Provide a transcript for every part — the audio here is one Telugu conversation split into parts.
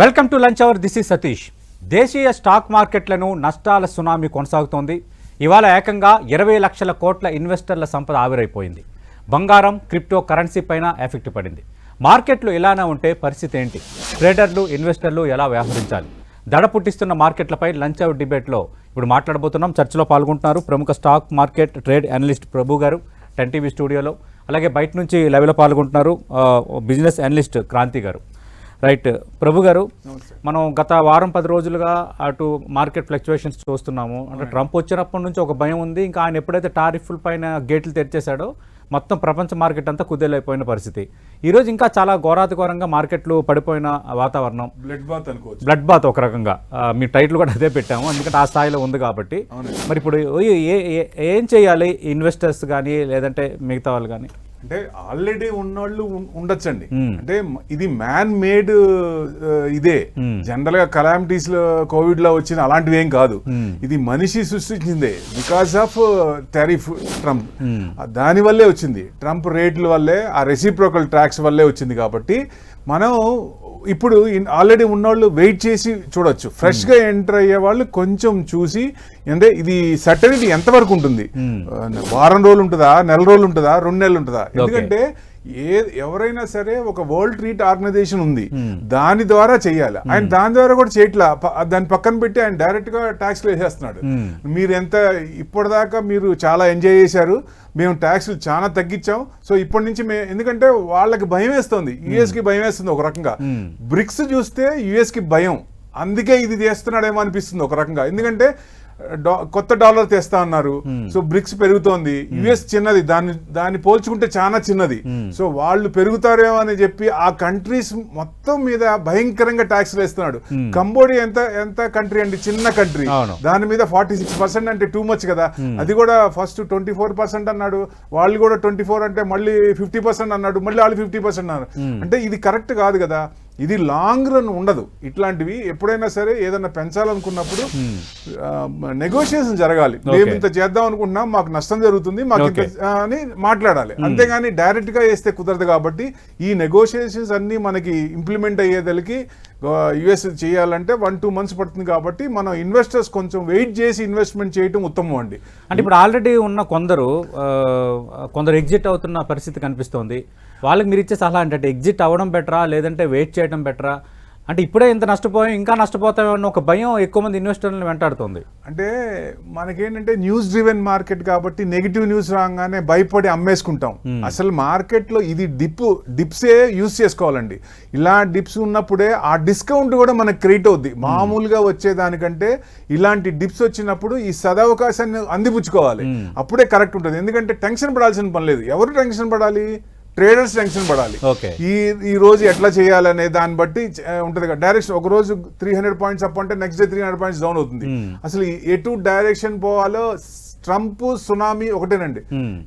Welcome to lunch hour this is Satish. దేశీయ స్టాక్ మార్కెట్లను నష్టాల సునామీ కొనసాగుతోంది. ఇవాళ ఏకంగా ఇరవై లక్షల కోట్ల ఇన్వెస్టర్ల సంపద ఆవిరైపోయింది. బంగారం క్రిప్టో కరెన్సీ పైన ఎఫెక్ట్ పడింది. మార్కెట్లు ఇలానే ఉంటే పరిస్థితి ఏంటి? ట్రేడర్లు ఇన్వెస్టర్లు ఎలా వ్యవహరించాలి? దడ పుట్టిస్తున్న మార్కెట్లపై లంచ్ అవర్ డిబేట్లో ఇప్పుడు మాట్లాడబోతున్నాం. చర్చలో పాల్గొంటున్నారు ప్రముఖ stock market trade analyst Prabhu గారు టెన్ టీవీ స్టూడియోలో. అలాగే బయట నుంచి లైవ్లో పాల్గొంటున్నారు బిజినెస్ అనలిస్ట్ క్రాంతి గారు. రైట్. ప్రభు గారు మనం గత వారం పది రోజులుగా అటు మార్కెట్ ఫ్లక్చువేషన్స్ చూస్తున్నాము. అంటే ట్రంప్ వచ్చినప్పటి నుంచి ఒక భయం ఉంది. ఇంకా ఆయన ఎప్పుడైతే టారిఫ్ల పైన గేట్లు తెరిచేశాడో మొత్తం ప్రపంచ మార్కెట్ అంతా కుదేలైపోయిన పరిస్థితి. ఈరోజు ఇంకా చాలా ఘోరాతిఘోరంగా మార్కెట్లు పడిపోయిన వాతావరణం. బ్లడ్ బాత్ అనుకోవచ్చు. బ్లడ్ బాత్ ఒక రకంగా. మీ టైటిల్ కూడా అదే పెట్టాము. ఎందుకంటే ఆ స్థాయిలో ఉంది కాబట్టి. మరి ఇప్పుడు ఏ- ఏ- ఏ- ఏం చేయాలి? ఇన్వెస్టర్స్ కానీ లేదంటే మిగతా వాళ్ళు కానీ అంటే ఆల్రెడీ ఉన్నోళ్ళు ఉండొచ్చండి. అంటే ఇది మ్యాన్ మేడ్ ఇదే. జనరల్గా కలామిటీస్లో కోవిడ్లో వచ్చిన అలాంటివి ఏం కాదు. ఇది మనిషి సృష్టించిందే బికాస్ ఆఫ్ టారిఫ్ ట్రంప్. దాని వల్లే వచ్చింది ట్రంప్ రేట్ల వల్లే ఆ రెసిప్రోకల్ ట్యాక్స్ వల్లే వచ్చింది కాబట్టి మనం ఇప్పుడు ఆల్రెడీ ఉన్నోళ్ళు వెయిట్ చేసి చూడొచ్చు. ఫ్రెష్గా ఎంటర్ అయ్యే వాళ్ళు కొంచెం చూసి అంటే ఇది సర్టనిటీ ఎంతవరకు ఉంటుంది? ఆ, వారం రోజులు ఉంటుందా? నెల రోజులు ఉంటుందా? రెండు నెలలు ఉంటుందా? ఎందుకంటే ఏ ఎవరైనా సరే ఒక వరల్డ్ ట్రీట్ ఆర్గనైజేషన్ ఉంది. దాని ద్వారా చేయాలి? ఆయన దాని ద్వారా కూడా చేయట్లా. ప- దాని పక్కన పెట్టి ఆయన డైరెక్ట్గా ట్యాక్స్ వేసేస్తున్నాడు మీరు ఎంత ఇప్పటిదాకా మీరు చాలా ఎంజాయ్ చేశారు. మేము ట్యాక్స్లు చాలా తగ్గించాం. సో ఇప్పటి నుంచి మే ఎందుకంటే వాళ్ళకి భయం వేస్తుంది. యుఎస్కి భయం వేస్తుంది ఒక రకంగా. బ్రిక్స్ చూస్తే యుఎస్కి భయం. అందుకే ఇది చేస్తున్నాడేమో అనిపిస్తుంది ఒక రకంగా. ఎందుకంటే కొత్త డాలర్ తెస్తా అన్నారు. సో బ్రిక్స్ పెరుగుతోంది. యుఎస్ చిన్నది. దాన్ని దాన్ని పోల్చుకుంటే చాలా చిన్నది. సో వాళ్ళు పెరుగుతారేమో అని చెప్పి ఆ కంట్రీస్ మొత్తం మీద భయంకరంగా ట్యాక్స్లు వేస్తున్నాడు. కంబోడియా ఎంత ఎంత కంట్రీ అండి? చిన్న కంట్రీ. దాని మీద ఫార్టీ సిక్స్ పర్సెంట్ అంటే టూ మచ్ కదా. అది కూడా ఫస్ట్ ట్వంటీ ఫోర్ పర్సెంట్ అన్నాడు. వాళ్ళు కూడా ట్వంటీ ఫోర్ అంటే మళ్ళీ ఫిఫ్టీ పర్సెంట్ అన్నాడు. మళ్ళీ వాళ్ళు ఫిఫ్టీ పర్సెంట్ అన్నారు. అంటే ఇది కరెక్ట్ కాదు కదా. ఇది లాంగ్ రన్ ఉండదు. ఇట్లాంటివి ఎప్పుడైనా సరే ఏదైనా పెంచాలనుకున్నప్పుడు నెగోషియేషన్ జరగాలి. మేము ఇంత చేద్దాం అనుకుంటున్నాం మాకు నష్టం జరుగుతుంది మాకు అని మాట్లాడాలి. అంతేగాని డైరెక్ట్గా వేస్తే కుదరదు కాబట్టి ఈ నెగోషియేషన్స్ అన్ని మనకి ఇంప్లిమెంట్ అయ్యేదలికి యుఎస్ చేయాలంటే వన్ టూ మంత్స్ పడుతుంది కాబట్టి మనం ఇన్వెస్టర్స్ కొంచెం వెయిట్ చేసి ఇన్వెస్ట్మెంట్ చేయటం ఉత్తమం అండి. అంటే ఇప్పుడు ఆల్రెడీ ఉన్న కొందరు కొందరు ఎగ్జిట్ అవుతున్న పరిస్థితి కనిపిస్తోంది. వాళ్ళకి మీరు ఇచ్చే సలహా ఏంటంటే ఎగ్జిట్ అవ్వడం బెటరా లేదంటే వెయిట్ చేయడం బెటరా అంటే ఇప్పుడే ఇంత నష్టపోయాం ఇంకా నష్టపోతామన్న ఒక భయం ఎక్కువ మంది ఇన్వెస్టర్లను వెంటాడుతుంది. అంటే మనకేంటంటే న్యూస్ డ్రివెన్ మార్కెట్ కాబట్టి నెగిటివ్ న్యూస్ రాగానే భయపడి అమ్మేసుకుంటాం. అసలు మార్కెట్లో ఇది డిప్ డిప్సే యూస్ చేసుకోవాలండి. ఇలా డిప్స్ ఉన్నప్పుడే ఆ డిస్కౌంట్ కూడా మనకు క్రియేట్ అవుద్ది. మామూలుగా వచ్చేదానికంటే ఇలాంటి డిప్స్ వచ్చినప్పుడు ఈ సదవకాశాన్ని అందిపుచ్చుకోవాలి. అప్పుడే కరెక్ట్ ఉంటుంది. ఎందుకంటే టెన్షన్ పడాల్సిన పని లేదు. ఎవరు టెన్షన్ పడాలి? ట్రేడర్స్ టెన్షన్ పడాలి. ఈ ఈ రోజు ఎట్లా చేయాలనే దాన్ని బట్టి ఉంటది కదా. డైరెక్షన్ ఒక రోజు త్రీ హండ్రెడ్ పాయింట్స్ అప్ అంటే next day three hundred points down అవుతుంది. అసలు ఈ ఎటు డైరెక్షన్ పోవాలో ట్రంప్ సునామీ ఒకటేనండి.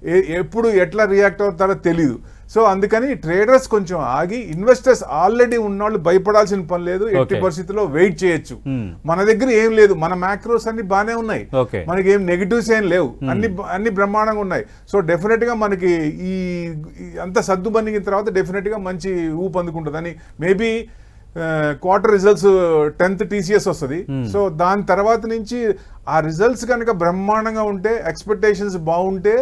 ఏ- ఎప్పుడు ఎట్లా రియాక్ట్ అవుతారో తెలీదు. సో అందుకని ట్రేడర్స్ కొంచెం ఆగి ఇన్వెస్టర్స్ ఆల్రెడీ ఉన్నవాళ్ళు భయపడాల్సిన పని లేదు. ఎట్టి. పరిస్థితుల్లో వెయిట్ చేయొచ్చు. మన దగ్గర ఏం లేదు. మన మ్యాక్రోస్ అన్ని బాగానే ఉన్నాయి. మనకి ఏం నెగిటివ్స్ ఏం లేవు. అన్ని అన్ని బ్రహ్మాండంగా ఉన్నాయి. సో డెఫినెట్గా మనకి ఈ అంత సర్దు బనిగిన తర్వాత డెఫినెట్గా మంచి ఊపు అందుకుంటుందని maybe quarter results tenth TCS వస్తుంది. సో దాని తర్వాత నుంచి ఆ రిజల్ట్స్ కనుక బ్రహ్మాండంగా ఉంటే ఎక్స్పెక్టేషన్స్ బాగుంటే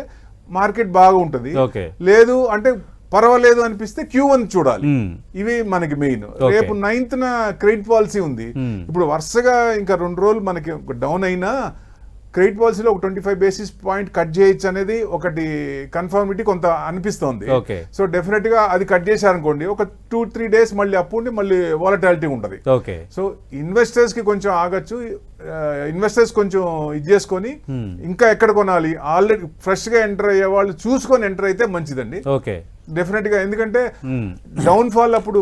మార్కెట్ బాగా ఉంటుంది ఓకే. లేదు అంటే పర్వాలేదు అనిపిస్తే క్యూ వన్ చూడాలి. ఇవి మనకి మెయిన్. రేపు నైన్త్ న క్రెడిట్ పాలసీ ఉంది. ఇప్పుడు వరుసగా ఇంకా రెండు రోజులు మనకి డౌన్ అయినా క్రెడిట్ పాలసీలో ఒక twenty five basis point cut చేయొచ్చు అనేది ఒకటి కన్ఫర్మిటీ కొంత అనిపిస్తోంది. సో డెఫినెట్గా అది కట్ చేశారనుకోండి ఒక టూ త్రీ డేస్ మళ్ళీ అప్పు ఉండి మళ్ళీ వాలటాలిటీ ఉంటది. ఓకే. సో ఇన్వెస్టర్స్కి కొంచెం ఆగచ్చు ఇన్వెస్టర్స్ కొంచెం ఇది చేసుకొని ఇంకా ఎక్కడ కొనాలి? ఆల్రెడీ ఫ్రెష్గా ఎంటర్ అయ్యే వాళ్ళు చూసుకొని ఎంటర్ అయితే మంచిదండి. డెఫినెట్గా ఎందుకంటే మ్మ్. డౌన్ ఫాల్ అప్పుడు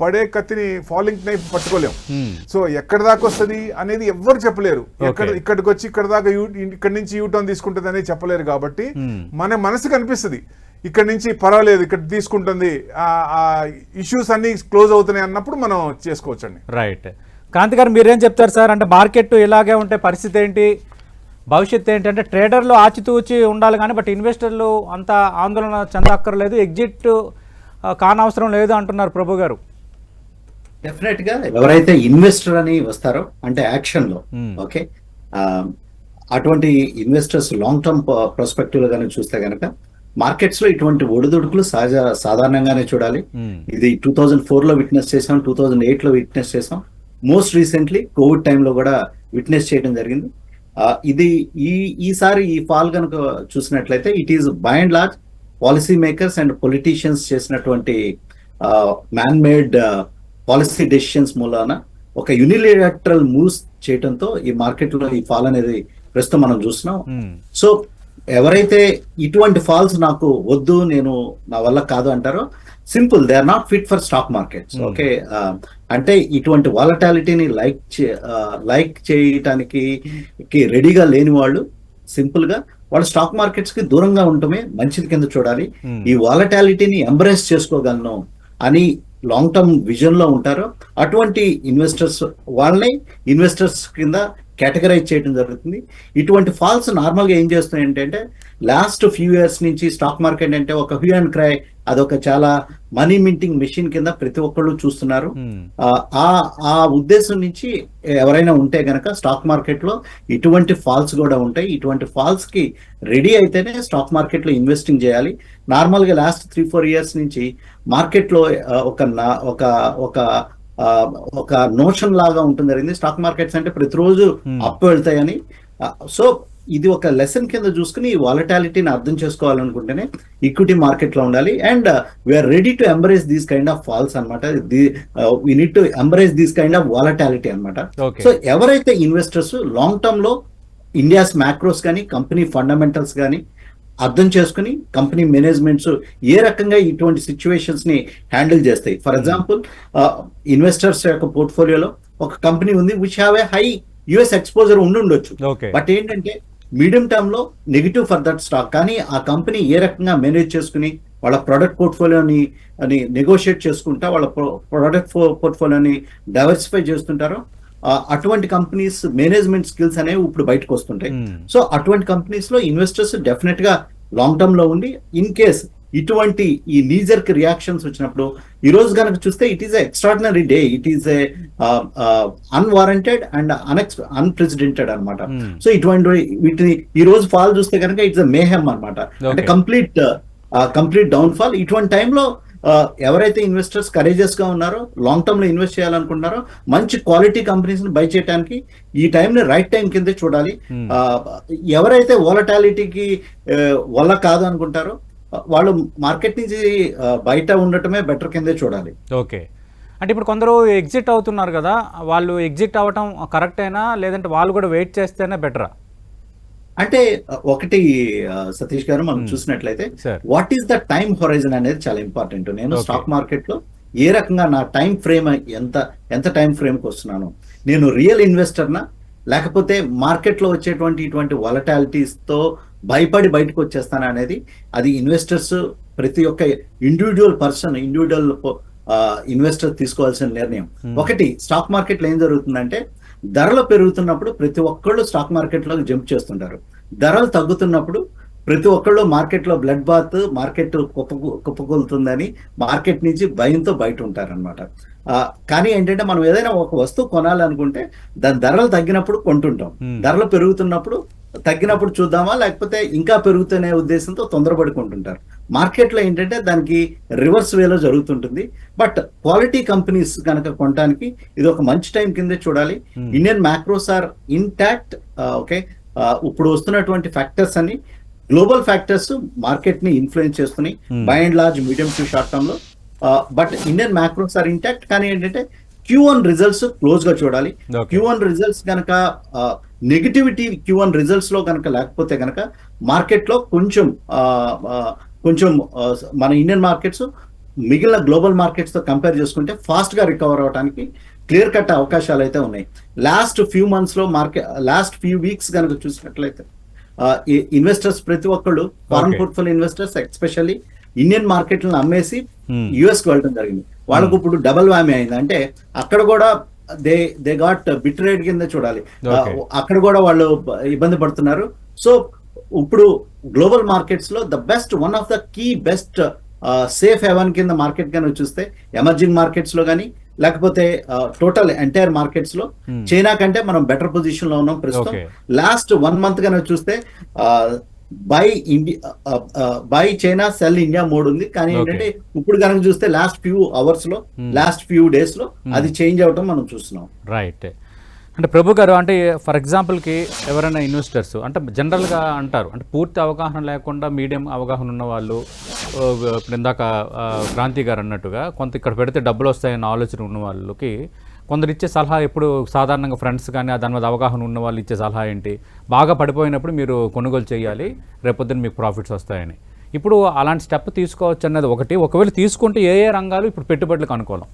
పడే కత్తిని ఫాలింగ్ నైఫ్ పట్టుకోలేం. మ్మ్. సో ఎక్కడ దాకా వస్తుంది అనేది ఎవ్వరు చెప్పలేరు. ఎక్కడ. ఇక్కడికి వచ్చి ఇక్కడ దాకా ఇక్కడ నుంచి యూటర్న్ తీసుకుంటుంది అనేది చెప్పలేరు కాబట్టి Hmm. మన మనసుకు అనిపిస్తుంది. ఇక్కడ నుంచి పర్వాలేదు ఇక్కడ తీసుకుంటుంది. ఆ ఇష్యూస్ అన్ని క్లోజ్ అవుతున్నాయి అన్నప్పుడు మనం చేసుకోవచ్చండి. రైట్ కాంతి గారు మీరేం చెప్తారు సార్? అంటే మార్కెట్ ఇలాగే ఉంటే పరిస్థితి ఏంటి? భవిష్యత్తు ఏంటంటే ట్రేడర్లు ఆచితూచి ఉండాలి కానీ బట్ ఇన్వెస్టర్లు అంత ఆందోళన చెందక్కర్లేదు. ఎగ్జిట్ కానవసరం లేదు అంటున్నారు ప్రభు గారు. డెఫినెట్గా ఎవరైతే ఇన్వెస్టర్ అని వస్తారో అంటే యాక్షన్లో Hmm. ఓకే ఆ, అటువంటి ఇన్వెస్టర్స్ లాంగ్ టర్మ్ పర్స్పెక్టివ్లో కానీ చూస్తే గనక మార్కెట్స్లో ఇటువంటి ఒడిదుడుకులు సహజ సాధారణంగానే చూడాలి మ్మ్. ఇది టూ థౌజండ్ ఫోర్లో విట్నెస్ చేసాం టూ థౌజండ్ ఎయిట్లో విట్నెస్ చేసాం మోస్ట్ రీసెంట్లీ కోవిడ్ టైంలో కూడా విట్నెస్ చేయడం జరిగింది ఇది ఈ ఈసారి ఈ ఫాల్ కనుక చూసినట్లయితే it is by and large policy makers and politicians చేసినటువంటి మ్యాన్ మేడ్ పాలసీ డెసిషన్స్ మూలాన ఒక యూనిలేటరల్ మూవ్స్ చేయడంతో ఈ మార్కెట్లో ఈ ఫాల్ అనేది ప్రస్తుతం మనం చూస్తున్నాం. సో ఎవరైతే ఇటువంటి ఫాల్స్ నాకు వద్దు నేను నా వల్ల కాదు అంటారో simple they are not fit for stock markets Hmm. Okay అంటే ఇటువంటి వాలటాలిటీని లైక్ లైక్ చేయటానికి రెడీగా లేని వాళ్ళు సింపుల్గా వాళ్ళు స్టాక్ మార్కెట్స్కి దూరంగా ఉండటమే మంచిది కింద చూడాలి Hmm. ఈ వాలటాలిటీని ఎంబ్రేస్ చేసుకోగలను అని లాంగ్ టర్మ్ విజన్లో ఉంటారో. అటువంటి ఇన్వెస్టర్స్ వాళ్ళని ఇన్వెస్టర్స్ కింద కేటగరైజ్ చేయడం జరుగుతుంది. ఇటువంటి ఫాల్స్ నార్మల్గా ఏం చేస్తున్నాయి ఏంటంటే లాస్ట్ ఫ్యూ ఇయర్స్ నుంచి స్టాక్ మార్కెట్ అంటే ఒక హ్యూ అండ్ క్రై అదొక చాలా మనీ మింటింగ్ మెషిన్ కింద ప్రతి ఒక్కళ్ళు చూస్తున్నారు. ఆ ఆ- ఉద్దేశం నుంచి ఎవరైనా ఉంటే గనక స్టాక్ మార్కెట్లో ఇటువంటి ఫాల్స్ కూడా ఉంటాయి. ఇటువంటి ఫాల్స్కి రెడీ అయితేనే స్టాక్ మార్కెట్లో ఇన్వెస్టింగ్ చేయాలి. నార్మల్గా లాస్ట్ త్రీ ఫోర్ ఇయర్స్ నుంచి మార్కెట్లో ఒక ఒక ఒక ఒక నోషన్ లాగా ఉంటుంది. జరిగింది స్టాక్ మార్కెట్స్ అంటే ప్రతిరోజు Hmm. అప్ వెళ్తాయని. సో ఇది ఒక లెసన్ కింద చూసుకుని ఈ వాలటాలిటీని అర్థం చేసుకోవాలనుకుంటేనే ఈక్విటీ మార్కెట్లో ఉండాలి. And we're ready to embrace these kind of falls అనమాట need to embrace these kind of volatility అనమాట సో ఎవరైతే ఇన్వెస్టర్స్ లాంగ్ టర్మ్లో ఇండియాస్ మ్యాక్రోస్ కానీ కంపెనీ ఫండమెంటల్స్ కానీ అర్థం చేసుకుని కంపెనీ మేనేజ్మెంట్స్ ఏ రకంగా ఇటువంటి సిచ్యువేషన్స్ని హ్యాండిల్ చేస్తాయి. ఫర్ ఎగ్జాంపుల్ ఇన్వెస్టర్స్ యొక్క పోర్ట్ఫోలియోలో ఒక కంపెనీ ఉంది which have a high US exposure ఉండి ఉండొచ్చు. బట్ ఏంటంటే మీడియం టర్మ్లో నెగిటివ్ ఫర్ దట్ స్టాక్ కానీ ఆ కంపెనీ ఏ రకంగా మేనేజ్ చేసుకుని వాళ్ళ ప్రొడక్ట్ పోర్ట్ఫోలియోని అని నెగోషియేట్ చేసుకుంటా వాళ్ళ ప్రొడక్ట్ పోర్ట్ఫోలియోని డైవర్సిఫై చేస్తుంటారో అటువంటి కంపెనీస్ మేనేజ్మెంట్ స్కిల్స్ అనేవి ఇప్పుడు బయటకు వస్తుంటాయి. సో అటువంటి కంపెనీస్లో ఇన్వెస్టర్స్ డెఫినెట్గా లాంగ్ టర్మ్లో ఉండి ఇన్ కేస్ ఇటువంటి ఈ నీజర్కి రియాక్షన్స్ వచ్చినప్పుడు ఈ రోజు కనుక చూస్తే it is extraordinary day it is a unwarranted and unex unprecedented అనమాట. సో ఇటువంటి వీటిని ఈ రోజు ఫాల్ చూస్తే కనుక ఇట్స్ మేహం అన్నమాట అంటే Okay. Complete complete down fall ఇటువంటి టైంలో ఎవరైతే ఇన్వెస్టర్స్ కరేజెస్గా ఉన్నారో లాంగ్ టర్మ్లో ఇన్వెస్ట్ చేయాలనుకుంటున్నారో మంచి క్వాలిటీ కంపెనీస్ని బై చేయడానికి ఈ టైం ని రైట్ టైం కిందే చూడాలి. Hmm. ఎవరైతే వాలటాలిటీకి వల్ల కాదు అనుకుంటారో వాళ్ళు మార్కెట్ నుంచి బయట ఉండటమే బెటర్ కిందే చూడాలి. ఓకే. అంటే ఇప్పుడు కొందరు ఎగ్జిట్ అవుతున్నారు కదా వాళ్ళు ఎగ్జిట్ అవ్వటం కరెక్టేనా లేదంటే వాళ్ళు కూడా వెయిట్ చేస్తేనే బెటరా అంటే ఒకటి సతీష్ గారు మనం. చూసినట్లయితే what is the time horizon అనేది చాలా ఇంపార్టెంట్ నేను. స్టాక్ మార్కెట్లో ఏ రకంగా నా టైం ఫ్రేమ్ ఎంత ఎంత టైం ఫ్రేమ్కి వస్తున్నాను నేను రియల్ ఇన్వెస్టర్నా లేకపోతే మార్కెట్లో వచ్చేటువంటి ఇటువంటి వాలటాలిటీస్తో భయపడి బయటకు వచ్చేస్తానా అనేది అది ఇన్వెస్టర్స్ ప్రతి ఒక్క ఇండివిజువల్ పర్సన్ ఇండివిజువల్ ఇన్వెస్టర్ తీసుకోవాల్సిన నిర్ణయం. ఒకటి స్టాక్ మార్కెట్లో ఏం జరుగుతుందంటే ధరలు పెరుగుతున్నప్పుడు ప్రతి ఒక్కళ్ళు స్టాక్ మార్కెట్లో జంప్ చేస్తుంటారు ధరలు తగ్గుతున్నప్పుడు ప్రతి ఒక్కళ్ళు మార్కెట్లో బ్లడ్ బాత్ మార్కెట్ కుప్ప కుప్పకూలుతుందని మార్కెట్ నుంచి భయంతో బయట ఉంటారనమాట కానీ ఏంటంటే మనం ఏదైనా ఒక వస్తువు కొనాలనుకుంటే దాని ధరలు తగ్గినప్పుడు కొంటుంటాం. ధరలు పెరుగుతున్నప్పుడు తగ్గినప్పుడు చూద్దామా? లేకపోతే ఇంకా పెరుగుతునే ఉద్దేశంతో తొందరపడి కొంటుంటారు. మార్కెట్లో ఏంటంటే దానికి రివర్స్ వేలో జరుగుతుంటుంది. బట్ క్వాలిటీ కంపెనీస్ కనుక కొనడానికి ఇది ఒక మంచి టైం కిందే చూడాలి. Indian macros are intact okay ఇప్పుడు వస్తున్నటువంటి ఫ్యాక్టర్స్ అన్ని గ్లోబల్ ఫ్యాక్టర్స్ మార్కెట్ని ఇన్ఫ్లుయెన్స్ చేస్తున్నాయి. By and large medium to short టర్మ్లో but Indian macros are intact కానీ ఏంటంటే క్యూ వన్ రిజల్ట్స్ క్లోజ్గా చూడాలి. క్యూ వన్ రిజల్ట్స్ కనుక నెగిటివిటీ క్యూ వన్ రిజల్ట్స్లో కనుక లేకపోతే కనుక మార్కెట్లో కొంచెం కొంచెం మన ఇండియన్ మార్కెట్స్ మిగిలిన గ్లోబల్ మార్కెట్స్తో కంపేర్ చేసుకుంటే ఫాస్ట్గా రికవర్ అవడానికి క్లియర్ కట్ అవకాశాలు అయితే ఉన్నాయి. లాస్ట్ ఫ్యూ మంత్స్లో మార్కెట్ లాస్ట్ ఫ్యూ వీక్స్ కనుక చూసినట్లయితే ఇన్వెస్టర్స్ ప్రతి ఒక్కళ్ళు foreign. Portfolio investors especially Indian మార్కెట్లను అమ్మేసి Hmm. యుఎస్కి వెళ్ళడం జరిగింది. వాళ్ళకు ఇప్పుడు డబల్ వ్యామి అయింది. అంటే అక్కడ కూడా they they got bit rate కింద చూడాలి. అక్కడ కూడా వాళ్ళు ఇబ్బంది పడుతున్నారు. సో ఇప్పుడు గ్లోబల్ మార్కెట్స్లో the best one of the key best safe haven కింద మార్కెట్ కానీ చూస్తే ఎమర్జింగ్ మార్కెట్స్లో కానీ లేకపోతే టోటల్ ఎంటైర్ మార్కెట్స్లో చైనా కంటే మనం బెటర్ పొజిషన్లో ఉన్నాం ప్రస్తుతం. లాస్ట్ వన్ మంత్ కనుక చూస్తే buy India buy China sell India mode ఉంది. కానీ. ఏంటంటే ఇప్పుడు కనుక చూస్తే లాస్ట్ ఫ్యూ అవర్స్లో లాస్ట్ ఫ్యూ డేస్లో అది చేంజ్ అవటం మనం చూస్తున్నాం. రైట్ అంటే ప్రభు గారు అంటే ఫర్ ఎగ్జాంపుల్కి ఎవరైనా ఇన్వెస్టర్స్ అంటే జనరల్గా అంటారు అంటే పూర్తి అవగాహన లేకుండా మీడియం అవగాహన ఉన్న వాళ్ళు ఇప్పుడు ఇందాక క్రాంతి గారు అన్నట్టుగా కొంత ఇక్కడ పెడితే డబ్బులు వస్తాయన్న ఆలోచన ఉన్న వాళ్ళకి కొందరు ఇచ్చే సలహా ఎప్పుడు సాధారణంగా ఫ్రెండ్స్ కానీ దాని మీద అవగాహన ఉన్న వాళ్ళు ఇచ్చే సలహా ఏంటి? బాగా పడిపోయినప్పుడు మీరు కొనుగోలు చేయాలి రేపొద్దున మీకు ప్రాఫిట్స్ వస్తాయని. ఇప్పుడు అలాంటి స్టెప్ తీసుకోవచ్చు అన్నది ఒకటి. ఒకవేళ తీసుకుంటే ఏ ఏ రంగాలు ఇప్పుడు పెట్టుబడులకు అనుకూలం.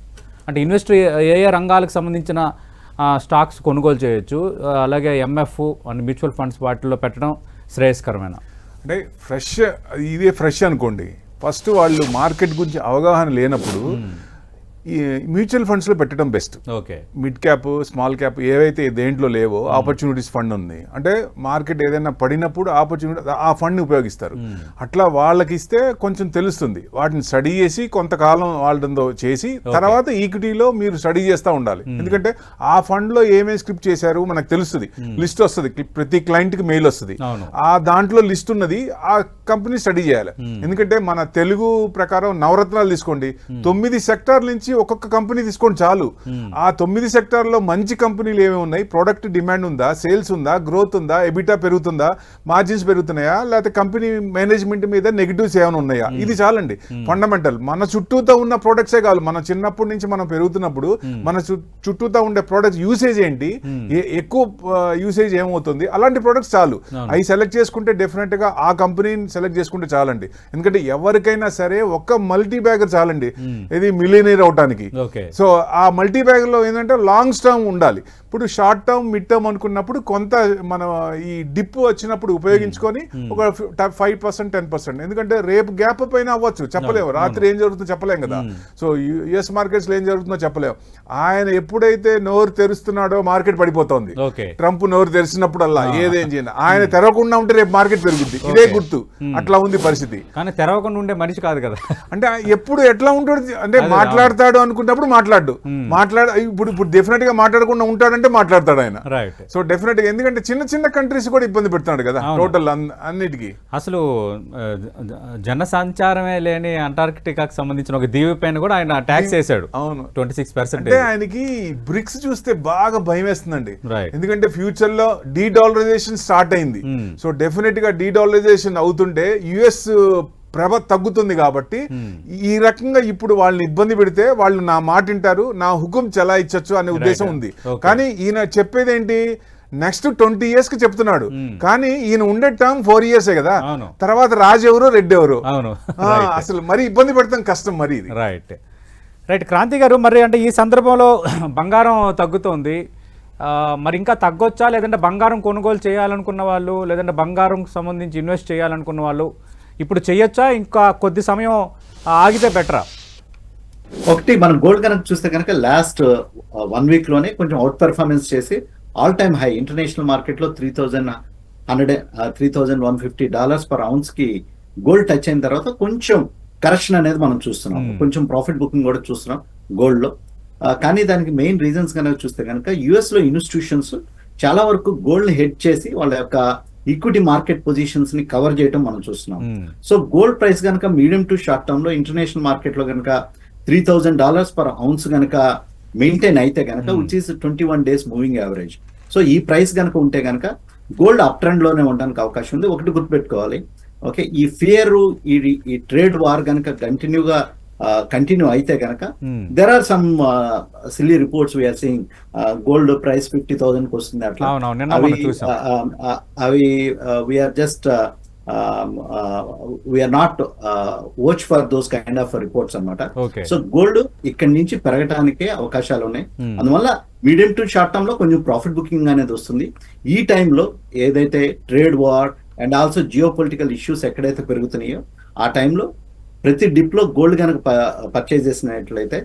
అంటే ఇన్వెస్టర్ ఏ ఏ రంగాలకు సంబంధించిన స్టాక్స్ కొనుగోలు చేయొచ్చు. అలాగే ఎంఎఫ్ అండ్ మ్యూచువల్ ఫండ్స్ వాటిలో పెట్టడం శ్రేయస్కరమైన. అంటే ఫ్రెష్ ఇదే ఫ్రెష్ అనుకోండి. ఫస్ట్ వాళ్ళు మార్కెట్ గురించి అవగాహన లేనప్పుడు ఈ మ్యూచువల్ ఫండ్స్లో పెట్టడం best. Okay. Mid cap small cap ఏవైతే దేంట్లో లేవో ఆపర్చునిటీస్ ఫండ్ ఉంది. అంటే మార్కెట్ ఏదైనా పడినప్పుడు ఆపర్చునిటీ ఆ ఫండ్ ఉపయోగిస్తారు. అట్లా వాళ్ళకి ఇస్తే కొంచెం తెలుస్తుంది. వాటిని స్టడీ చేసి కొంతకాలం వాళ్ళతో చేసి తర్వాత ఈక్విటీలో మీరు స్టడీ చేస్తూ ఉండాలి. ఎందుకంటే ఆ ఫండ్లో ఏమేమి స్క్రిప్ట్ చేశారు మనకు తెలుస్తుంది. లిస్ట్ వస్తుంది. ప్రతి క్లయింట్కి మెయిల్ వస్తుంది. ఆ దాంట్లో లిస్ట్ ఉన్నది. ఆ కంపెనీ స్టడీ చేయాలి. ఎందుకంటే మన తెలుగు ప్రకారం నవరత్నాలు తీసుకోండి. తొమ్మిది సెక్టార్ నుంచి ఒక్కొక్క కంపెనీ తీసుకోండి చాలు. ఆ తొమ్మిది సెక్టార్లో మంచి కంపెనీలు ఏమేమి ఉన్నాయి? ప్రొడక్ట్ డిమాండ్ ఉందా? సేల్స్ ఉందా? గ్రోత్ ఉందా? ఎబిటా పెరుగుతుందా? మార్జిన్స్ పెరుగుతున్నాయా? లేకపోతే కంపెనీ మేనేజ్మెంట్ మీద నెగిటివ్స్ ఏమైనా ఉన్నాయా? ఇది చాలండి. ఫండమెంటల్ మన చుట్టూతో ఉన్న ప్రొడక్ట్సే కాదు. మన చిన్నప్పటి నుంచి మనం పెరుగుతున్నప్పుడు మన చుట్టూతో ఉండే ప్రొడక్ట్స్ యూసేజ్ ఏంటి? ఏ- ఎక్కువ యూసేజ్ ఏమవుతుంది? అలాంటి ప్రొడక్ట్స్ చాలు. అవి సెలెక్ట్ చేసుకుంటే డెఫినెట్గా ఆ కంపెనీని సెలెక్ట్ చేసుకుంటే చాలండి. ఎందుకంటే ఎవరికైనా సరే ఒక్క మల్టీ బ్యాగర్ చాలండి ఇది మిలియనీర్ అవటానికి ఓకే. సో ఆ మల్టీ బ్యాగ్లో ఏంటంటే లాంగ్ టర్మ్ ఉండాలి. ఇప్పుడు షార్ట్ టర్మ్ మిడ్ టర్మ్ అనుకున్నప్పుడు కొంత మన ఈ డిప్ వచ్చినప్పుడు ఉపయోగించుకొని ఒక ఫైవ్ పర్సెంట్ టెన్ పర్సెంట్. ఎందుకంటే రేపు గ్యాప్ పైన అవ్వచ్చు. చెప్పలేము. రాత్రి ఏం జరుగుతుందో చెప్పలేం కదా. సో యుఎస్ మార్కెట్స్లో ఏం జరుగుతుందో చెప్పలేము. ఆయన ఎప్పుడైతే నోరు తెరుస్తున్నాడో మార్కెట్ పడిపోతోంది. ట్రంప్ నోరు తెరిచినప్పుడల్లా ఏదేం చేయండి ఆయన తెరవకుండా ఉంటే రేపు మార్కెట్ పెరుగుద్ది. ఇదే గుర్తు. అట్లా ఉంది పరిస్థితి. కానీ తెరవకుండా ఉండే మనిషి కాదు కదా. అంటే ఎప్పుడు ఎట్లా ఉంటాడు? అంటే మాట్లాడతాడు అనుకున్నప్పుడు మాట్లాడు. మాట్లాడ ఇప్పుడు ఇప్పుడు డెఫినెట్గా మాట్లాడకుండా ఉంటాడంటే మాట్లాడతాడు ఆయన. సో డెఫినెట్గా ఎందుకంటే చిన్న చిన్న కంట్రీస్ కూడా ఇబ్బంది పెడుతున్నాడు కదా టోటల్ అన్నిటికీ. అసలు ఆ, జ- జన సంచారమే లేని అంటార్కిటికాకి సంబంధించిన ఒక దీవి పైన కూడా ఆయన ట్యాక్స్ వేశాడు. అవును. ట్వంటీ సిక్స్ పర్సెంట్ అంటే ఆయనకి బ్రిక్స్ చూస్తే బాగా భయం వేస్తుందండి. ఎందుకంటే ఫ్యూచర్లో డీ డాలరైజేషన్ స్టార్ట్ అయింది సో డెఫినెట్గా డీ డాలరైజేషన్ అవుతుంటే యుఎస్ ప్రభ తగ్గుతుంది కాబట్టి ఈ రకంగా ఇప్పుడు వాళ్ళని ఇబ్బంది పెడితే వాళ్ళు నా మాట వింటారు నా హుకుం చలాయించచ్చు అనే ఉద్దేశం ఉంది. కానీ ఈయన చెప్పేది ఏంటి నెక్స్ట్ ట్వంటీ ఇయర్స్కి చెప్తున్నాడు కానీ ఈయన ఉండే టర్మ్ ఫోర్ ఇయర్సే కదా. తర్వాత రాజు ఎవరు రెడ్డి ఎవరు? అసలు మరి ఇబ్బంది పెడతాం కష్టం మరి రైట్ రైట్ క్రాంతి గారు మరి అంటే ఈ సందర్భంలో బంగారం తగ్గుతోంది. మరి ఇంకా తగ్గొచ్చా? లేదంటే బంగారం కొనుగోలు చేయాలనుకున్న వాళ్ళు లేదంటే బంగారం సంబంధించి ఇన్వెస్ట్ చేయాలనుకున్న వాళ్ళు ఇప్పుడు చేయొచ్చా ఇంకా కొద్ది సమయం ఆగితే బెటరా? ఒకటి మనం గోల్డ్ కనుక చూస్తే కనుక లాస్ట్ వన్ వీక్లోనే కొంచెం అవుట్ పెర్ఫార్మెన్స్ చేసి ఆల్ టైమ్ హై. ఇంటర్నేషనల్ మార్కెట్లో three thousand hundred three thousand one fifty dollars per అవున్స్కి gold touch అయిన తర్వాత కొంచెం కరెక్షన్ అనేది మనం చూస్తున్నాం. కొంచెం ప్రాఫిట్ బుకింగ్ కూడా చూస్తున్నాం గోల్డ్లో కానీ దానికి మెయిన్ రీజన్స్ కనుక చూస్తే కనుక యుఎస్లో ఇన్స్టిట్యూషన్స్ చాలా వరకు గోల్డ్ హెడ్ చేసి వాళ్ళ యొక్క ఈక్విటీ మార్కెట్ పొజిషన్స్ని కవర్ చేయడం మనం చూస్తున్నాం. సో గోల్డ్ ప్రైస్ కనుక మీడియం టు షార్ట్ టర్మ్లో ఇంటర్నేషనల్ మార్కెట్లో కనుక three thousand dollars per ounce కనుక మెయింటైన్ అయితే కనుక which is twenty one days moving average so ఈ ప్రైస్ కనుక ఉంటే కనుక గోల్డ్ అప్ ట్రెండ్లోనే ఉండడానికి అవకాశం ఉంది. ఒకటి గుర్తుపెట్టుకోవాలి. ఓకే ఈ ఫియర్ ఈ ఈ ట్రేడ్ వార్ కనుక కంటిన్యూగా కంటిన్యూ అయితే కనుక. There are some silly reports we are seeing gold price fifty థౌసండ్కి వస్తుంది అట్లా. అవి అవి we are just we are not watch for those kind of reports అన్నమాట. ఓకే సో గోల్డ్ ఇక్కడి నుంచి పెరగటానికే అవకాశాలు ఉన్నాయి. Hmm. అందువల్ల మీడియం టు షార్ట్ టర్మ్లో కొంచెం ప్రాఫిట్ బుకింగ్ అనేది వస్తుంది. ఈ టైంలో ఏదైతే trade war and also geopolitical issues ఎక్కడైతే పెరుగుతున్నాయో ఆ టైంలో ప్రతి డిప్లో గోల్డ్ కనుక పర్చేజ్ చేసినట్లయితే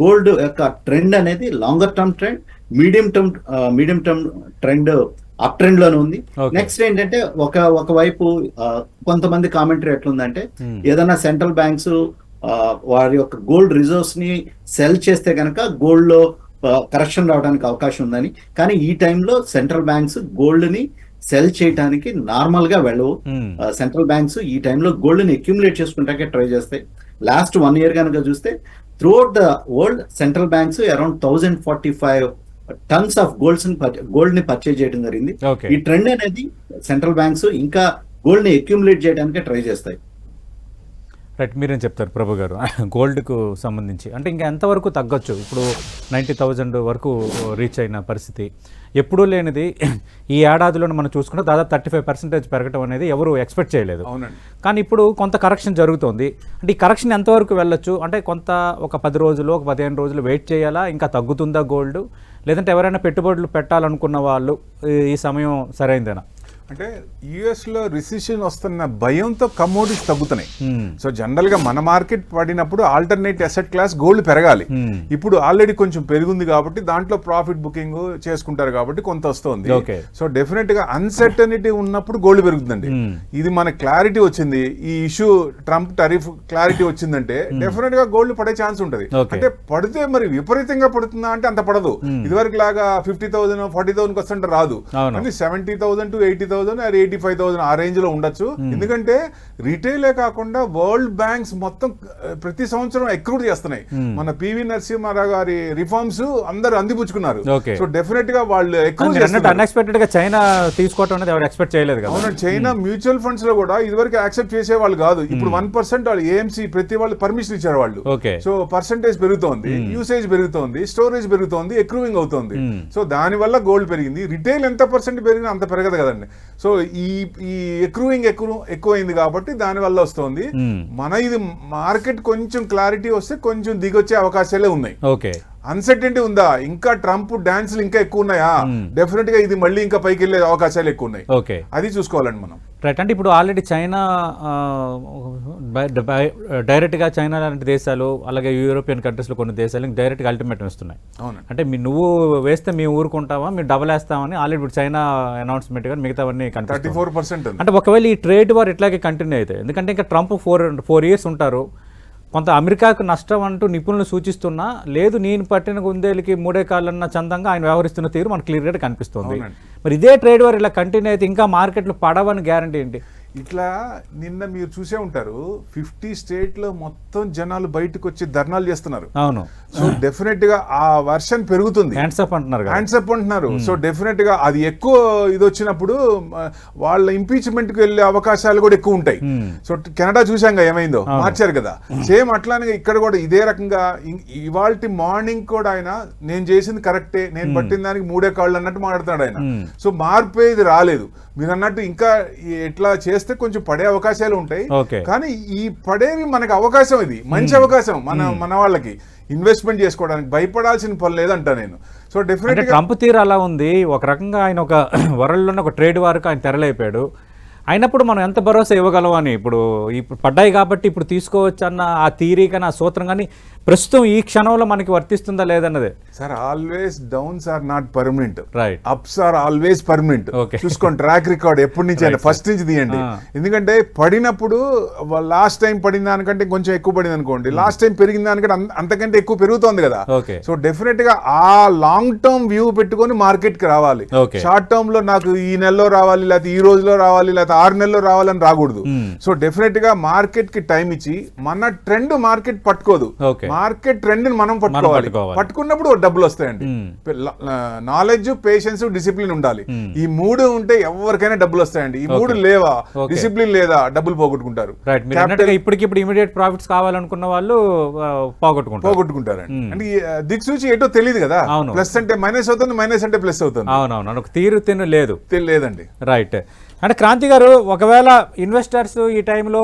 గోల్డ్ యొక్క ట్రెండ్ అనేది longer term trend medium term medium term trend up ట్రెండ్లోనే ఉంది. నెక్స్ట్ ఏంటంటే ఒక ఒకవైపు కొంతమంది కామెంటరీ ఎట్లుందంటే. ఏదైనా సెంట్రల్ బ్యాంక్స్ వారి యొక్క గోల్డ్ రిజర్వ్స్ని సెల్ చేస్తే కనుక గోల్డ్లో కరెక్షన్ రావడానికి అవకాశం ఉందని కానీ ఈ టైంలో సెంట్రల్ బ్యాంక్స్ గోల్డ్ని సెల్ చేయడానికి నార్మల్గా వెళ్ళవు. సెంట్రల్ బ్యాంక్స్ ఈ టైంలో గోల్డ్ని అక్యుములేట్ చేసుకుంటాకే ట్రై చేస్తాయి. లాస్ట్ వన్ ఇయర్ కనుక చూస్తే throughout the world central banks around thousand forty five tons of golds గోల్డ్ని purchase చేయడం జరిగింది. ఈ ట్రెండ్ అనేది సెంట్రల్ బ్యాంక్స్ ఇంకా గోల్డ్ని అక్యుములేట్ చేయడానికి ట్రై చేస్తాయి. రైట్ మీరేం చెప్తారు ప్రభు గారు? గోల్డ్కు సంబంధించి. అంటే ఇంకా ఎంతవరకు తగ్గొచ్చు? ఇప్పుడు నైంటీ థౌజండ్ వరకు రీచ్ అయిన పరిస్థితి. ఎప్పుడూ లేనిది ఈ ఏడాదిలో మనం చూసుకుంటే దాదాపు థర్టీ ఫైవ్ పర్సెంటేజ్ పెరగటం అనేది ఎవరు ఎక్స్పెక్ట్ చేయలేదు. అవునండి. కానీ ఇప్పుడు కొంత కరెక్షన్ జరుగుతోంది. అంటే ఈ కరెక్షన్ ఎంతవరకు వెళ్ళొచ్చు? అంటే కొంత ఒక పది రోజులు ఒక పదిహేను రోజులు వెయిట్ చేయాలా? ఇంకా తగ్గుతుందా గోల్డ్ లేదంటే ఎవరైనా పెట్టుబడులు పెట్టాలనుకున్న వాళ్ళు ఈ- ఈ సమయం సరైందేనా? అంటే యుఎస్లో రిసిషన్ వస్తున్న భయంతో కమోడిటీస్ తగ్గుతున్నాయి. సో జనరల్గా మన మార్కెట్ పడినప్పుడు ఆల్టర్నేట్ అసెట్ క్లాస్ గోల్డ్ పెరగాలి. మ్మ్. ఇప్పుడు ఆల్రెడీ కొంచెం పెరిగింది కాబట్టి దాంట్లో ప్రాఫిట్ బుకింగ్ చేసుకుంటారు కాబట్టి కొంత వస్తుంది. సో డెఫినెట్గా అన్సర్టనిటీ ఉన్నప్పుడు గోల్డ్ పెరుగుతుందండి. మ్మ్. ఇది మన క్లారిటీ వచ్చింది. ఈ ఇష్యూ ట్రంప్ టరిఫ్ క్లారిటీ వచ్చిందంటే డెఫినెట్గా గోల్డ్ పడే ఛాన్స్ ఉంటది. అంటే పడితే మరి విపరీతంగా పడుతుందా అంటే అంత పడదు. ఇదివరకు లాగా ఫిఫ్టీ థౌసండ్ ఫార్టీ థౌసండ్ వస్తుంటే రాదు. Seventy thousand to eighty thousand or eighty five thousand ఆ రేంజ్లో ఉండొచ్చు ఎందుకంటే రీటైలే కాకుండా వరల్డ్ బ్యాంక్స్ మొత్తం ప్రతి సంవత్సరం ఎక్రూట్ చేస్తున్నాయి. మన పివి నరసింహారావు గారి రిఫార్మ్స్ అందరు అందిపుచ్చుకున్నారు. సో డెఫినెట్గా వాళ్ళు ఎక్కువ అన్ఎక్స్పెక్టెడ్గా చైనా తీసుకోవటం అనేది ఎవరు ఎక్స్పెక్ట్ చేయలేదు అవును చైనా మ్యూచువల్ ఫండ్స్లో కూడా ఇదివరకు యాక్సెప్ట్ చేసే వాళ్ళు కాదు. ఇప్పుడు వన్ పర్సెంట్ వాళ్ళు ఏఎంసీ ప్రతి వాళ్ళు పర్మిషన్ ఇచ్చారు వాళ్ళు. సో పర్సంటేజ్ పెరుగుతోంది యూసేజ్ పెరుగుతోంది స్టోరేజ్ పెరుగుతోంది ఎక్రూవింగ్ అవుతోంది. సో దాని వల్ల గోల్డ్ పెరిగింది. రిటైల్ ఎంత పర్సెంట్ పెరిగినా అంత పెరగదు కదండి. సో ఈ ఈ ఎక్రూవింగ్ ఎక్కువ ఎక్కువైంది కాబట్టి దాని వల్ల వస్తుంది. మన ఇది మార్కెట్ కొంచెం క్లారిటీ వస్తే కొంచెం దిగొచ్చే అవకాశాలే ఉన్నాయి. ఓకే. అన్సర్టెంటీ ఉందా? ఇంకా ట్రంప్ డాన్స్లు ఇంకా ఎక్కువ ఉన్నాయా? డెఫినెట్గా ఇది మళ్ళీ ఇంకా పైకి వెళ్ళే అవకాశాలు ఎక్కువ ఉన్నాయి. ఓకే అది చూసుకోవాలండి మనం. రైట్ అంటే ఇప్పుడు ఆల్రెడీ చైనా డైరెక్ట్గా చైనా లాంటి దేశాలు అలాగే యూరోపియన్ కంట్రీస్లో కొన్ని దేశాలు డైరెక్ట్గా అల్టిమేటం ఇస్తున్నాయి. అంటే మీ నువ్వు వేస్తే మేము ఊరుకుంటామా మీరు డబల్ వేస్తామని ఆల్రెడీ ఇప్పుడు చైనా అనౌన్స్మెంట్ కానీ మిగతావన్నీ థర్టీ ఫోర్ పర్సెంట్ అంటే ఒకవేళ ఈ ట్రేడ్ వార్ ఇట్లాగే కంటిన్యూ అయితే ఎందుకంటే ఇంకా ట్రంప్ ఫోర్ ఫోర్ ఇయర్స్ ఉంటారు. కొంత అమెరికాకు నష్టం అంటూ నిపుణులు సూచిస్తున్నా లేదు నేను పట్టిన గుందేలకి మూడే కాళ్ళన్న చందంగా ఆయన వ్యవహరిస్తున్న తీరు మనకు క్లియర్గా కనిపిస్తుంది. మరి ఇదే ట్రేడ్ వార్ ఇలా కంటిన్యూ అయితే ఇంకా మార్కెట్లు పడవని గ్యారంటీ ఏంటి ఇట్లా నిన్న మీరు చూసే ఉంటారు ఫిఫ్టీ స్టేట్లో మొత్తం జనాలు బయటకు వచ్చి ధర్నాలు చేస్తున్నారు. అవును. సో డెఫినెట్గా ఆ వర్షన్ పెరుగుతుంది. హ్యాండ్స్ అప్ అంటున్నారు కదా. హ్యాండ్స్ అప్ అంటున్నారు. సో డెఫినెట్గా అది ఎక్కువ ఇది వచ్చినప్పుడు వాళ్ళ ఇంపీచ్మెంట్కి వెళ్ళే అవకాశాలు కూడా ఎక్కువ ఉంటాయి. Hmm. సో కెనడా చూసాం కదా ఏమైందో? మార్చారు కదా. సేమ్ అట్లానే ఇక్కడ కూడా ఇదే రకంగా ఇవాళ మార్నింగ్ కూడా ఆయన నేను చేసింది కరెక్టే నేను పట్టిన దానికి మూడే కాళ్ళు అన్నట్టు మాట్లాడుతున్నాడు ఆయన. Hmm. సో మార్పు ఇది రాలేదు. మీరు అన్నట్టు ఇంకా ఈ- ఇట్లా చేస్తే కొంచెం పడే అవకాశాలు ఉంటాయి. కానీ ఈ పడేవి మనకు అవకాశం ఇది. మంచి అవకాశం మన మన వాళ్ళకి. ఇన్వెస్ట్మెంట్ చేసుకోవడానికి భయపడాల్సిన పని లేదంట నేను సో డెఫినెట్ ట్రంప్ తీరు అలా ఉంది. ఒక రకంగా ఆయన ఒక వరల్డ్లోనే ఒక ట్రేడ్ వార్కు ఆయన తెరలేపాడు. అయినప్పుడు మనం ఎంత భరోసా ఇవ్వగలం అని ఇప్పుడు ఇప్పుడు పడ్డాయి కాబట్టి ఇప్పుడు తీసుకోవచ్చు అన్న ఆ థీరీ కానీ ఆ సూత్రం కానీ ప్రస్తుతం ఈ క్షణంలో మనకి వర్తిస్తుందా లేదన్నదే. Sir always downs are not permanent right ups are always permanent. చూసుకోండి ట్రాక్ రికార్డ్ ఎప్పటి నుంచి అయినా ఫస్ట్ నుంచి తీయండి. Ah. ఎందుకంటే పడినప్పుడు లాస్ట్ టైం పడిన దానికంటే కొంచెం ఎక్కువ పడింది అనుకోండి లాస్ట్ టైం పెరిగిన దానికంటే అంత- అంతకంటే ఎక్కువ పెరుగుతోంది కదా. సో డెఫినెట్గా ఆ లాంగ్ టర్మ్ వ్యూ పెట్టుకొని మార్కెట్కి రావాలి. షార్ట్ టర్మ్లో నాకు ఈ నెలలో రావాలి లేకపోతే ఈ రోజులో రావాలి లేకపోతే ఆరు నెలల్లో రావాలని రాకూడదు. Hmm. సో డెఫినెట్గా మార్కెట్కి టైం ఇచ్చి మన ట్రెండ్ మార్కెట్ పట్టుకోదు. మార్కెట్ ట్రెండ్ని మనం పట్టుకోవాలి. పట్టుకున్నప్పుడు డబ్బులు వస్తాయండి. నాలెడ్జ్ పేషెన్స్ డిసిప్లిన్ ఉండాలి. ఈ మూడు ఉంటే ఎవరికైనా డబ్బులు వస్తాయండి. ఈ మూడు లేవా. డిసిప్లిన్ లేదా? డబ్బులు పోగొట్టుకుంటారు. ఇప్పటికిప్పుడు ఇమీడియట్ ప్రాఫిట్స్ కావాలనుకున్న వాళ్ళు పోగొట్టుకుంటారు. పోగొట్టుకుంటారండి. అంటే దిక్సూచి ఏంటో తెలియదు కదా. ప్లస్ అంటే మైనస్ అవుతుంది మైనస్ అంటే ప్లస్ అవుతుంది. అవునవును. ఒక తీరు తిన్ను లేదు. తెలియలేదండి రైట్ అంటే క్రాంతి గారు ఒకవేళ ఇన్వెస్టర్స్ ఈ టైంలో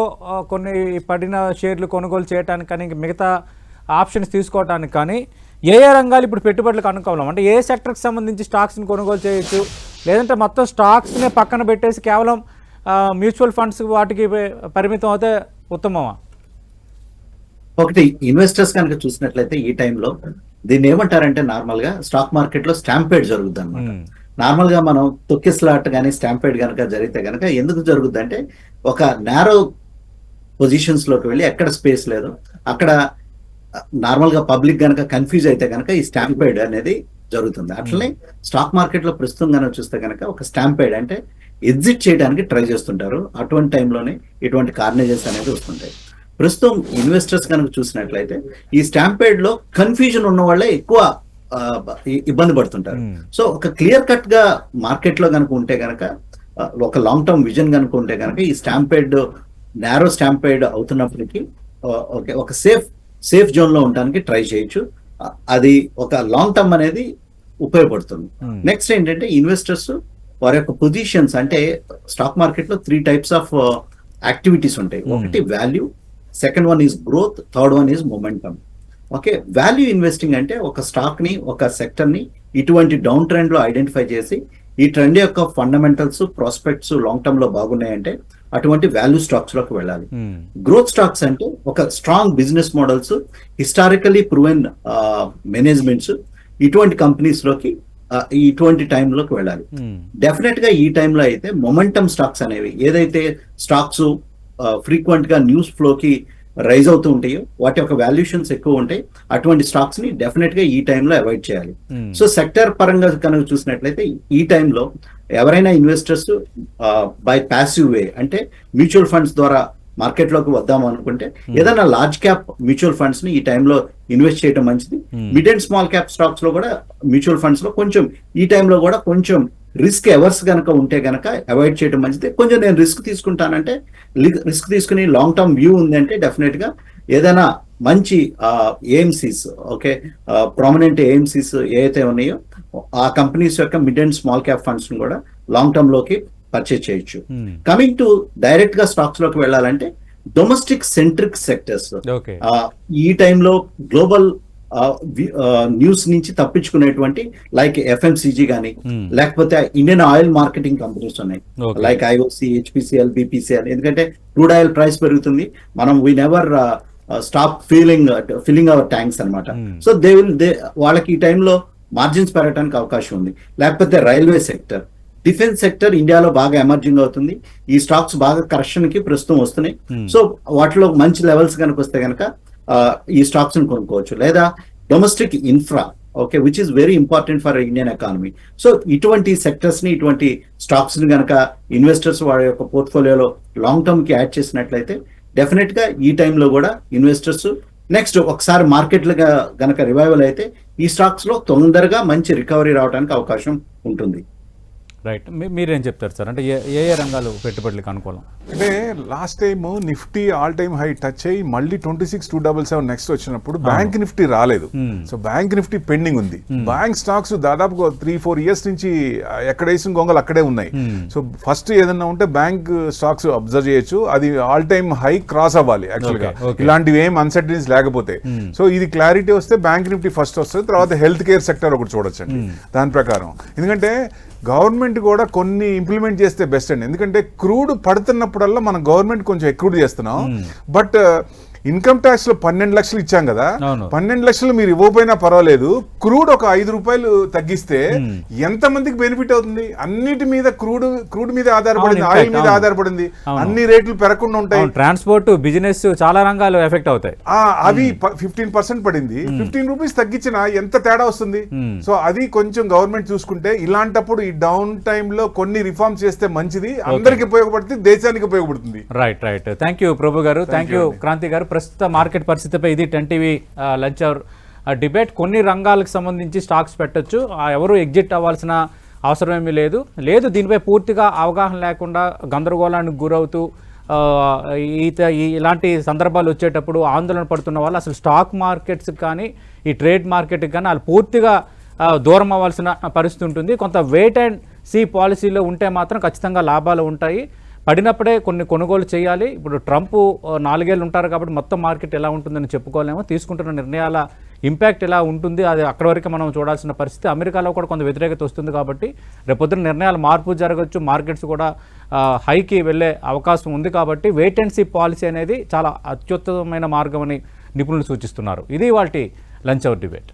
కొన్ని పడిన షేర్లు కొనుగోలు చేయడానికి కానీ మిగతా ఆప్షన్స్ తీసుకోవడానికి కానీ ఏ ఏ రంగాలు ఇప్పుడు పెట్టుబడులకు అనుకూలం? అంటే ఏ సెక్టర్కి సంబంధించి స్టాక్స్ని కొనుగోలు చేయొచ్చు? లేదంటే మొత్తం స్టాక్స్ని పక్కన పెట్టేసి కేవలం మ్యూచువల్ ఫండ్స్ వాటికి పరిమితం అయితే ఉత్తమమా? ఒకటి ఇన్వెస్టర్స్ కనుక చూసినట్లయితే ఈ టైంలో దీన్ని ఏమంటారంటే నార్మల్గా స్టాక్ మార్కెట్లో స్టాంపేడ్ జరుగుద్ది అనమాట. నార్మల్గా మనం తొక్కి స్లాట్ కానీ స్టాంపేడ్ కనుక జరిగితే కనుక ఎందుకు జరుగుద్ది అంటే ఒక నేరో పొజిషన్స్లోకి వెళ్ళి ఎక్కడ స్పేస్ లేదు అక్కడ నార్మల్గా పబ్లిక్ గనక కన్ఫ్యూజ్ అయితే గనక ఈ స్టాంపేడ్ అనేది జరుగుతుంది. అట్లనే స్టాక్ మార్కెట్లో ప్రస్తుతం కనుక చూస్తే గనక ఒక స్టాంపేడ్ అంటే ఎగ్జిట్ చేయడానికి ట్రై చేస్తుంటారు. అటువంటి టైంలోనే ఇటువంటి కార్నేజెస్ అనేది వస్తుంటాయి. ప్రస్తుతం ఇన్వెస్టర్స్ కనుక చూసినట్లయితే ఈ స్టాంపేడ్లో కన్ఫ్యూజన్ ఉన్న వాళ్ళే ఎక్కువ ఇబ్బంది పడుతుంటారు. సో ఒక క్లియర్ కట్గా మార్కెట్లో కనుక ఉంటే గనక ఆ, ఒక లాంగ్ టర్మ్ విజన్ కనుక ఉంటే గనక ఈ స్టాంపేడ్ నారో స్టాంపేడ్ అవుతున్నప్పటికీ ఒక సేఫ్ సేఫ్ జోన్లో ఉండడానికి ట్రై చేయొచ్చు అది ఒక లాంగ్ టర్మ్ అనేది ఉపయోగపడుతుంది Hmm. నెక్స్ట్ ఏంటంటే ఇన్వెస్టర్స్ వారి యొక్క పొజిషన్స్ అంటే స్టాక్ మార్కెట్లో త్రీ టైప్స్ ఆఫ్ యాక్టివిటీస్ ఉంటాయి Hmm. ఒకటి value second one is growth third one is momentum okay value investing అంటే ఒక స్టాక్ని ఒక సెక్టర్ని ఇటువంటి డౌన్ ట్రెండ్లో ఐడెంటిఫై చేసి ఈ ట్రెండ్ యొక్క ఫండమెంటల్స్ ప్రాస్పెక్ట్స్ లాంగ్ టర్మ్లో బాగున్నాయంటే అటువంటి వాల్యూ స్టాక్స్లోకి వెళ్ళాలి. గ్రోత్ స్టాక్స్ అంటే ఒక strong business models historically proven managements ఇటువంటి కంపెనీస్లోకి ఇటువంటి టైంలోకి వెళ్ళాలి. డెఫినెట్గా ఈ టైంలో అయితే మొమెంటమ్ స్టాక్స్ అనేవి ఏదైతే స్టాక్స్ ఫ్రీక్వెంట్గా న్యూస్ ఫ్లోకి రైజ్ అవుతూ ఉంటాయో. వాటి యొక్క వాల్యుయేషన్స్ ఎక్కువ ఉంటాయి. అటువంటి స్టాక్స్ని డెఫినెట్గా ఈ టైంలో అవాయిడ్ చేయాలి. మ్మ్. సో సెక్టర్ పరంగా కనుక చూసినట్లయితే ఈ టైంలో ఎవరైనా ఇన్వెస్టర్స్ బై ప్యాసివ్ వే అంటే మ్యూచువల్ ఫండ్స్ ద్వారా మార్కెట్లోకి వద్దాం అనుకుంటే ఏదైనా లార్జ్ క్యాప్ మ్యూచువల్ ఫండ్స్ని ఈ టైంలో ఇన్వెస్ట్ చేయడం మంచిది. Hmm. Mid and small cap స్టాక్స్లో కూడా మ్యూచువల్ ఫండ్స్లో కొంచెం ఈ టైంలో కూడా కొంచెం రిస్క్ ఎవర్స్ గనక ఉంటే గనక అవాయిడ్ చేయడం మంచిది. కొంచెం నేను రిస్క్ తీసుకుంటానంటే రిస్క్ తీసుకుని లాంగ్ టర్మ్ వ్యూ ఉందంటే డెఫినెట్గా ఏదైనా మంచి ఏఎంసీస్ ఓకే ప్రామినెంట్ ఏఎంసీస్ ఏవైతే ఉన్నాయో ఆ కంపెనీస్ యొక్క mid and small cap funds కూడా లాంగ్ టర్మ్లోకి పర్చేజ్ చేయొచ్చు. కమింగ్ టు డైరెక్ట్గా స్టాక్స్లోకి వెళ్ళాలంటే డొమెస్టిక్ సెంట్రిక్ సెక్టర్స్ ఓకే ఈ టైంలో గ్లోబల్ న్యూస్ నుంచి తప్పించుకునేటువంటి లైక్ ఎఫ్ఎంసీజీ కానీ Hmm. లేకపోతే ఇండియన్ ఆయిల్ మార్కెటింగ్ కంపెనీస్ ఉన్నాయి. లైక్ ఐఓసి హెచ్పిసిఎల్ బిపిసిఎల్ ఎందుకంటే క్రూడ్ ఆయిల్ ప్రైస్ పెరుగుతుంది మనం we never stop feeling filling our tanks అన్నమాట Hmm. So they will they వాళ్ళకి ఈ టైంలో మార్జిన్స్ పెరగడానికి అవకాశం ఉంది లేకపోతే రైల్వే సెక్టర్ డిఫెన్స్ సెక్టర్ ఇండియాలో బాగా ఎమర్జింగ్ అవుతుంది ఈ స్టాక్స్ బాగా కరెక్షన్కి ప్రస్తుతం వస్తున్నాయి Hmm. సో వాటిలో మంచి లెవెల్స్ కనుక వస్తే కనుక ఈ స్టాక్స్ కొనుక్కోవచ్చు. లేదా domestic infra okay which is very important for Indian economy so ఇటువంటి సెక్టర్స్ని ఇటువంటి స్టాక్స్ని కనుక ఇన్వెస్టర్స్ వారి యొక్క పోర్ట్ఫోలియోలో లాంగ్ టర్మ్కి యాడ్ చేసినట్లయితే డెఫినెట్గా ఈ టైంలో కూడా ఇన్వెస్టర్స్ నెక్స్ట్ ఒకసారి మార్కెట్లుగా గనక రివైవల్ అయితే ఈ స్టాక్స్లో తొందరగా మంచి రికవరీ రావడానికి అవకాశం ఉంటుంది. రైట్ మీరేం చెప్తారు సార్? అంటే ఏ ఏ రంగాలు పెట్టుబడులకు అనుకూలం? అంటే last time Nifty all time high touch అయ్యి మళ్ళీ twenty six two double seven next వచ్చినప్పుడు బ్యాంక్ నిఫ్టీ రాలేదు. సో బ్యాంక్ నిఫ్టీ పెండింగ్ ఉంది. బ్యాంక్ స్టాక్స్ దాదాపు త్రీ ఫోర్ ఇయర్స్ నుంచి ఎక్కడ వేసిన గొంగలు అక్కడే ఉన్నాయి. సో ఫస్ట్ ఏదన్నా ఉంటే బ్యాంక్ స్టాక్స్ అబ్జర్వ్ చేయొచ్చు. అది ఆల్ టైమ్ హై క్రాస్ అవ్వాలి యాక్చువల్గా Okay, okay. ఇలాంటివి ఏం అన్సర్టనీస్ లేకపోతే. సో ఇది క్లారిటీ వస్తే బ్యాంక్ నిఫ్టీ ఫస్ట్ వస్తుంది. తర్వాత హెల్త్ కేర్ సెక్టర్ ఒకటి చూడొచ్చండి. దాని ప్రకారం. ఎందుకంటే గవర్నమెంట్ కూడా కొన్ని ఇంప్లిమెంట్ చేస్తే బెస్ట్ అండి. ఎందుకంటే క్రూడ్ పడుతున్నప్పుడల్లా మనం గవర్నమెంట్ కొంచెం ఎక్కువ చేస్తున్నాం. బట్ ఇన్కమ్ ట్యాక్స్లో పన్నెండు లక్షలు ఇచ్చాం కదా. పన్నెండు లక్షలు మీరు ఇవ్వకపోయినా పర్వాలేదు. క్రూడ్ ఒక ఐదు రూపాయలు తగ్గిస్తే ఎంత మందికి బెనిఫిట్ అవుతుంది? అన్నిటి మీద క్రూడ్ క్రూడ్ మీద ఆధారపడింది ఆయిల్ మీద. ఆధారపడింది. అన్ని రేట్లు పెరగకుండా ఉంటాయి. ట్రాన్స్పోర్ట్ బిజినెస్ చాలా రంగాలు ఎఫెక్ట్ అవుతాయి. ఆ, అవి ఫిఫ్టీన్ పర్సెంట్ పడింది. ఫిఫ్టీన్ రూపీస్ తగ్గించిన ఎంత తేడా వస్తుంది. సో అది కొంచెం గవర్నమెంట్ చూసుకుంటే ఇలాంటప్పుడు ఈ డౌన్ టైమ్లో కొన్ని రిఫార్మ్స్ చేస్తే మంచిది. అందరికి ఉపయోగపడుతుంది దేశానికి ఉపయోగపడుతుంది. Right right thank you Prabhu గారు. థ్యాంక్ యూ క్రాంతి గారు. ప్రస్తుత మార్కెట్ పరిస్థితిపై ఇది ten TV lunch hour. Debate కొన్ని రంగాలకు సంబంధించి స్టాక్స్ పెట్టొచ్చు. ఎవరు ఎగ్జిట్ అవ్వాల్సిన అవసరం ఏమీ లేదు. లేదు దీనిపై పూర్తిగా అవగాహన లేకుండా గందరగోళానికి గురవుతూ ఈత ఈ- ఇలాంటి సందర్భాలు వచ్చేటప్పుడు ఆందోళన పడుతున్న వాళ్ళు అసలు స్టాక్ మార్కెట్స్ కానీ ఈ ట్రేడ్ మార్కెట్కి కానీ వాళ్ళు పూర్తిగా దూరం అవ్వాల్సిన పరిస్థితి ఉంటుంది. కొంత వెయిట్ అండ్ సి పాలసీలో ఉంటే మాత్రం ఖచ్చితంగా లాభాలు ఉంటాయి. పడినప్పుడే కొన్ని కొనుగోలు చేయాలి. ఇప్పుడు ట్రంప్ నాలుగేళ్ళు ఉంటారు కాబట్టి మొత్తం మార్కెట్ ఎలా ఉంటుందని చెప్పుకోలేము. తీసుకుంటున్న నిర్ణయాల ఇంపాక్ట్ ఎలా ఉంటుంది అది అక్కడ వరకు మనం చూడాల్సిన పరిస్థితి. అమెరికాలో కూడా కొంత వ్యతిరేకత వస్తుంది కాబట్టి రేపొద్దున నిర్ణయాలు మార్పు జరగచ్చు. మార్కెట్స్ కూడా హైకి వెళ్ళే అవకాశం ఉంది కాబట్టి వెయిట్ అండ్ సీ పాలసీ అనేది చాలా అత్యుత్తమమైన మార్గం అని నిపుణులు సూచిస్తున్నారు. ఇది వాటి లంచ్ అవర్ డిబేట్.